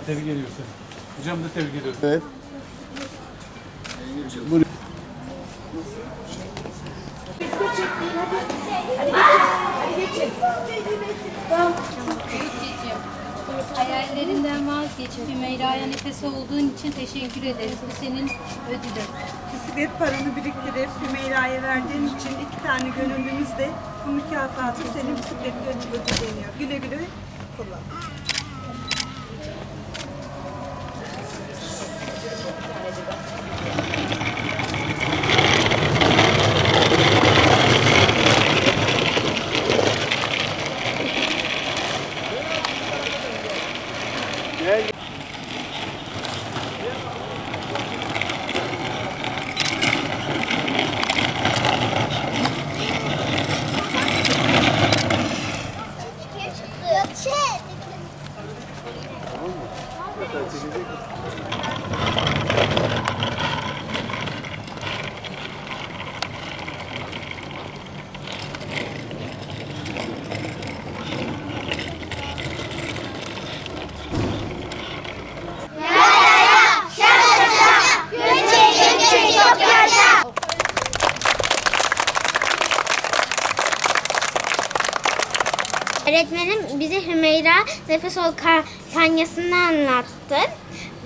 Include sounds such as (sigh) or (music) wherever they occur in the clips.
Allah tebrik ediyor seni. Hocam da tebrik ediyorum. Evet. Hayallerinden vazgeçip Hümeyra'ya nefes olduğun için teşekkür ederiz. Bu senin ödülün. Bisiklet paranı biriktirip Hümeyra'ya verdiğin için iki tane gönüllümüz de bu mükafatı senin bisiklet ödüleniyor. Güle güle kullan. Tamam mı? Zaten çekecek? Öğretmenim bize Hümeyra Nefes Ol kampanyasını anlattı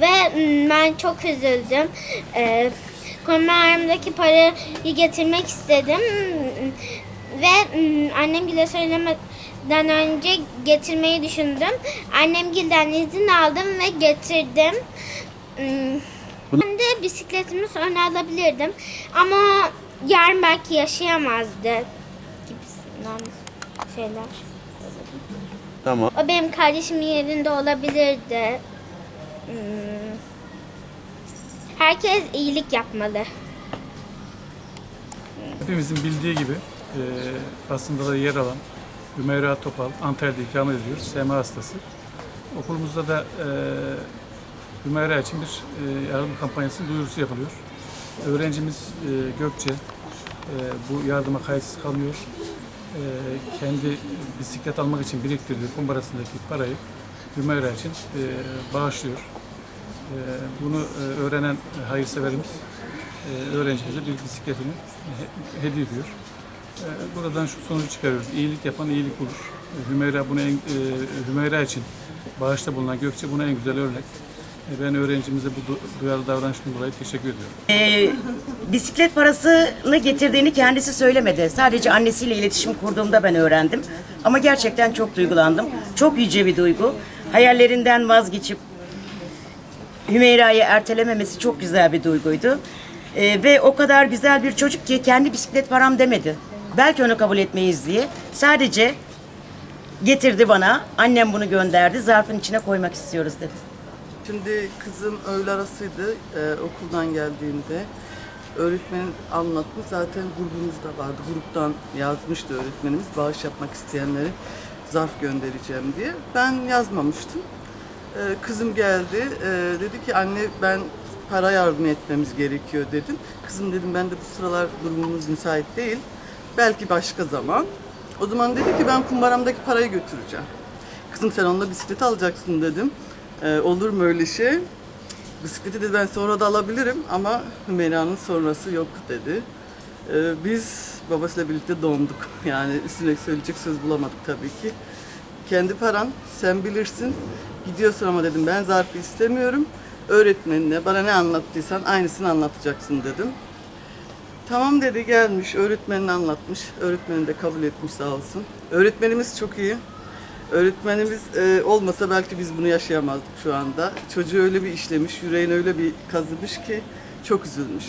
ve ben çok üzüldüm. Ee, Kumarımdaki parayı getirmek istedim ve annem bile söylemeden önce getirmeyi düşündüm. Annemgilden izin aldım ve getirdim. Ben de bisikletimi sonra alabilirdim ama yarın belki yaşayamazdı gibisinden şeyler. Tamam. O benim kardeşimin yerinde olabilirdi. Hmm. Herkes iyilik yapmalı. Hepimizin bildiği gibi e, aslında da yer alan Hümeyra Topal Antalya'da ikamet ediyor. SMA hastası. Okulumuzda da e, Hümeyra için bir e, yardım kampanyasının duyurusu yapılıyor. Öğrencimiz e, Gökçe e, bu yardıma kayıtsız kalmıyor. E, kendi bisiklet almak için biriktirdiği kumbarasındaki parayı Hümeyra için e, bağışlıyor. E, bunu e, öğrenen hayırseverimiz öğrencimize bir bisikletini he- hediye ediyor. Buradan şu sonucu çıkarıyoruz. İyilik yapan iyilik bulur. Hümeyra bunu en, Hümeyra için bağışta bulunan Gökçe buna en güzel örnek. E, ben öğrencimize bu du- duyarlı davranışından dolayı teşekkür ediyorum. Ee, bisiklet parasını getirdiğini kendisi söylemedi. Sadece annesiyle iletişim kurduğumda ben öğrendim. Ama gerçekten çok duygulandım. Çok yüce bir duygu. Hayallerinden vazgeçip Hümeyra'yı ertelememesi çok güzel bir duyguydu. Ee, ve o kadar güzel bir çocuk ki kendi bisiklet param demedi. Belki onu kabul etmeyiz diye. Sadece getirdi bana. Annem bunu gönderdi. Zarfın içine koymak istiyoruz dedi. Şimdi kızım öğle arasıydı e, okuldan geldiğinde. Öğretmenin anlatmış zaten grubumuzda vardı. Gruptan yazmıştı öğretmenimiz bağış yapmak isteyenlere zarf göndereceğim diye. Ben yazmamıştım. E, kızım geldi. e, dedi ki anne ben para yardım etmemiz gerekiyor dedim. Kızım dedim ben de bu sıralar durumumuz müsait değil. Belki başka zaman. O zaman dedi ki ben kumbaramdaki parayı götüreceğim. Kızım sen onunla bisiklet alacaksın dedim. Ee, olur mu öyle şey? Bisikleti de ben sonra da alabilirim ama Hümeyra'nın sonrası yok dedi. Ee, biz babasıyla birlikte donduk. (laughs) Yani üstüne söyleyecek söz bulamadık tabii ki. Kendi paran, sen bilirsin. Gidiyorsun ama dedim ben zarfı istemiyorum. Öğretmenine bana ne anlattıysan aynısını anlatacaksın dedim. Tamam dedi gelmiş, öğretmenini anlatmış. Öğretmeni de kabul etmiş sağ olsun. Öğretmenimiz çok iyi. Öğretmenimiz e, olmasa belki biz bunu yaşayamazdık şu anda. Çocuğu öyle bir işlemiş, yüreğine öyle bir kazımış ki çok üzülmüş.